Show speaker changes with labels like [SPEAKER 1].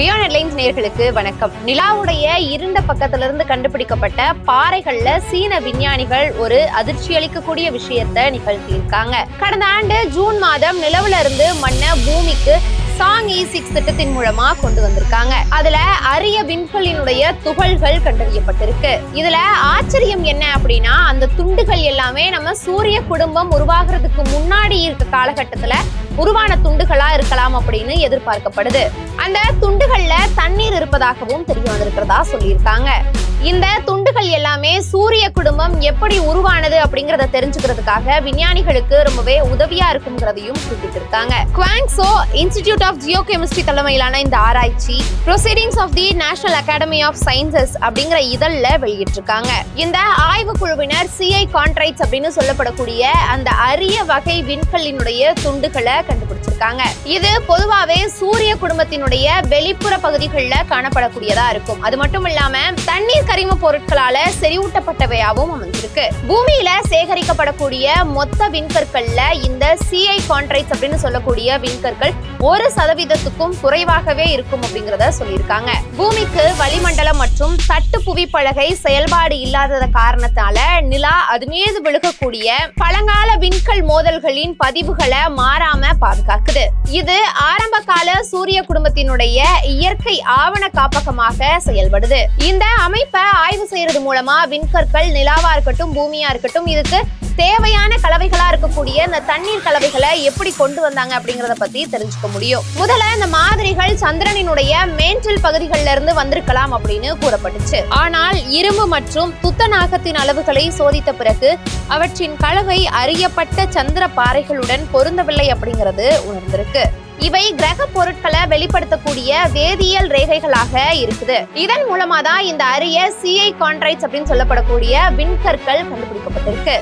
[SPEAKER 1] Beyond headlines நேர்களுக்கு வணக்கம். நிலாவுடைய இருண்ட பக்கத்துல இருந்து கண்டுபிடிக்கப்பட்ட பாறைகள்ல சீன விஞ்ஞானிகள் ஒரு அதிர்ச்சி அளிக்கக்கூடிய விஷயத்தை நிகழ்த்தியிருக்காங்க. கடந்த ஆண்டு ஜூன் மாதம் நிலவுல இருந்து மண்ணை பூமிக்கு சாங் e இ சிக்ஸ் திட்டத்தின் மூலமா கொண்டு வந்திருக்காங்க. அதுல அரிய விண்கலினுடைய துகள்கள் கண்டறியப்பட்டிருக்கு. இதுல ஆச்சரியம் என்ன அப்படின்னா அந்த துண்டுகள் எல்லாமே நம்ம சூரிய குடும்பம் உருவாகிறதுக்கு முன்னாடி இருக்க காலகட்டத்துல உருவான துண்டுகளா இருக்கலாம் அப்படின்னு எதிர்பார்க்கப்படுது. அந்த துண்டுகள்ல தண்ணீர் இருப்பதாகவும் தெரிய வந்திருக்கிறதா சொல்லியிருக்காங்க. இந்த துண்டுகள் எல்லாமே சூரிய குடும்பம் எப்படி உருவானது அப்படிங்கறத தெரிஞ்சுக்கிறதுக்காக விஞ்ஞானிகளுக்கு ரொம்பவே உதவியா இருக்குங்கிறதையும் குறிப்பிட்டிருக்காங்க Guangzhou Institute of Jio chemistry தலைமையிலான இந்த ஆராய்ச்சி Proceedings of the National Academy of Sciences அப்படிங்கிற இதழில் வெளியிட்டிருக்காங்க. இந்த ஆய்வு குழுவினர் சிஐ கான்ட்ரைட்ஸ் அப்படின்னு சொல்லப்படக்கூடிய அந்த அரிய வகை விண்கல்லினுடைய துண்டுகளை கண்டுபிடிச்சிருக்காங்க. இது பொதுவாகவே சூரிய குடும்பத்தினுடைய வெளிப்புற பகுதிகளில் காணப்படக்கூடியதா இருக்கும். அது மட்டும் இல்லாம தண்ணீர் கரிம பொருட்களால செறிவூட்டப்பட்டவையாகவும் அமைஞ்சிருக்கு பூமியில சேகரிக்கப்படக்கூடிய மொத்த விண்கற்கள்ல இந்த சிஐ கான்ட்ரைட்ஸ் அப்படின்னு சொல்லக்கூடிய விண்கற்கள் ஒரு சதவீதத்துக்கும் குறைவாகவே இருக்கும் அப்படிங்கறத சொல்லியிருக்காங்க. பூமிக்கு வளிமண்டலம் மற்றும் தட்டு புவி செயல்பாடு இல்லாதத காரணத்தால நிலா அது மீது விழுகக்கூடிய பழங்கால விண்கல் மோதல்களின் பதிவுகளை மாறாம பாதுகாக்குது. இது ஆரம்ப கால சூரிய குடும்பத்தினுடைய இயற்கை ஆவண காப்பகமாக செயல்படுது. இந்த அமைப்பை ஆய்வு செய்யறது மூலமா விண்கற்கள் நிலாவா இருக்கட்டும் பூமியா இருக்கட்டும் இதுக்கு தேவையான கலவைகளா இருக்கக்கூடிய இந்த தண்ணீர் கலவைகளை எப்படி கொண்டு வந்தாங்க அப்படிங்கறத பத்தி தெரிஞ்சுக்க முடியும். முதல்ல இந்த மாதிரிகள் சந்திரனினுடைய மேன்றில் பகுதிகளில் இருந்து வந்திருக்கலாம் அப்படின்னு கூறப்பட்டுச்சு. ஆனால் இரும்பு மற்றும் துத்தநாகத்தின் அளவுகளை சோதித்த பிறகு அவற்றின் கலவை அறியப்பட்ட சந்திர பாறைகளுடன் பொருந்தவில்லை அப்படிங்கிறது உணர்ந்திருக்கு. இவை கிரக பொருட்களை வெளிப்படுத்தக்கூடிய வேதியியல் ரேகைகளாக இருக்குது. இதன் மூலமா தான் இந்த அரிய சிஐ கான்ட்ரைட்ஸ் அப்படின்னு சொல்லப்படக்கூடிய விண்கற்கள் கண்டுபிடிக்கப்பட்டிருக்கு.